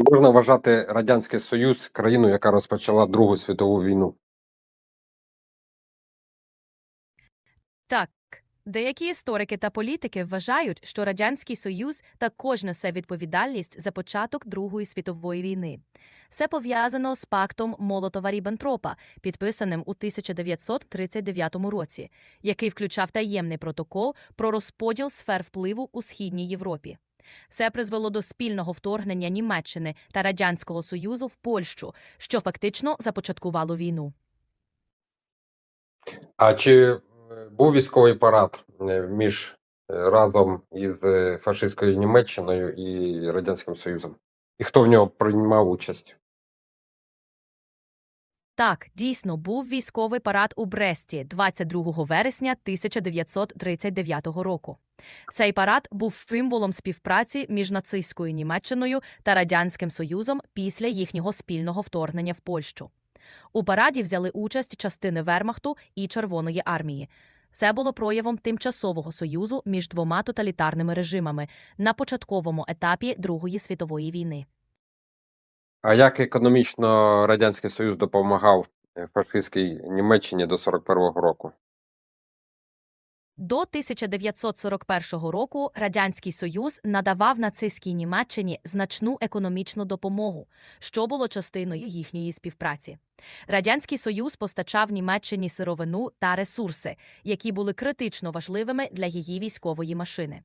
Чи можна вважати Радянський Союз країною, яка розпочала Другу світову війну? Так, деякі історики та політики вважають, що Радянський Союз також несе відповідальність за початок Другої світової війни. Це пов'язано з пактом Молотова-Ріббентропа, підписаним у 1939 році, який включав таємний протокол про розподіл сфер впливу у Східній Європі. Це призвело до спільного вторгнення Німеччини та Радянського Союзу в Польщу, що фактично започаткувало війну. А чи е, був військовий парад е, між е, разом із фашистською Німеччиною і Радянським Союзом? І хто в нього приймав участь? Так, дійсно, був військовий парад у Бресті 22 вересня 1939 року. Цей парад був символом співпраці між нацистською Німеччиною та Радянським Союзом після їхнього спільного вторгнення в Польщу. У параді взяли участь частини Вермахту і Червоної армії. Це було проявом тимчасового союзу між двома тоталітарними режимами на початковому етапі Другої світової війни. А як економічно Радянський Союз допомагав е, фашистській Німеччині до 41-го року? До 1941 року Радянський Союз надавав нацистській Німеччині значну економічну допомогу, що було частиною їхньої співпраці. Радянський Союз постачав Німеччині сировину та ресурси, які були критично важливими для її військової машини.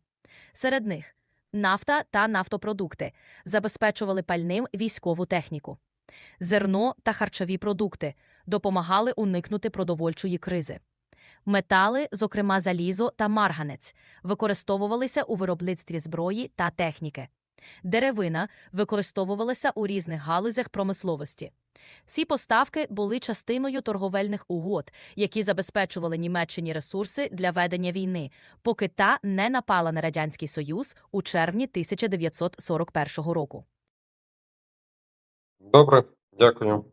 Серед них нафта та нафтопродукти забезпечували пальним військову техніку. Зерно та харчові продукти допомагали уникнути продовольчої кризи. Метали, зокрема залізо та марганець, використовувалися у виробництві зброї та техніки. Деревина використовувалася у різних галузях промисловості. Ці поставки були частиною торговельних угод, які забезпечували Німеччині ресурси для ведення війни, поки та не напала на Радянський Союз у червні 1941 року. Добре, дякую.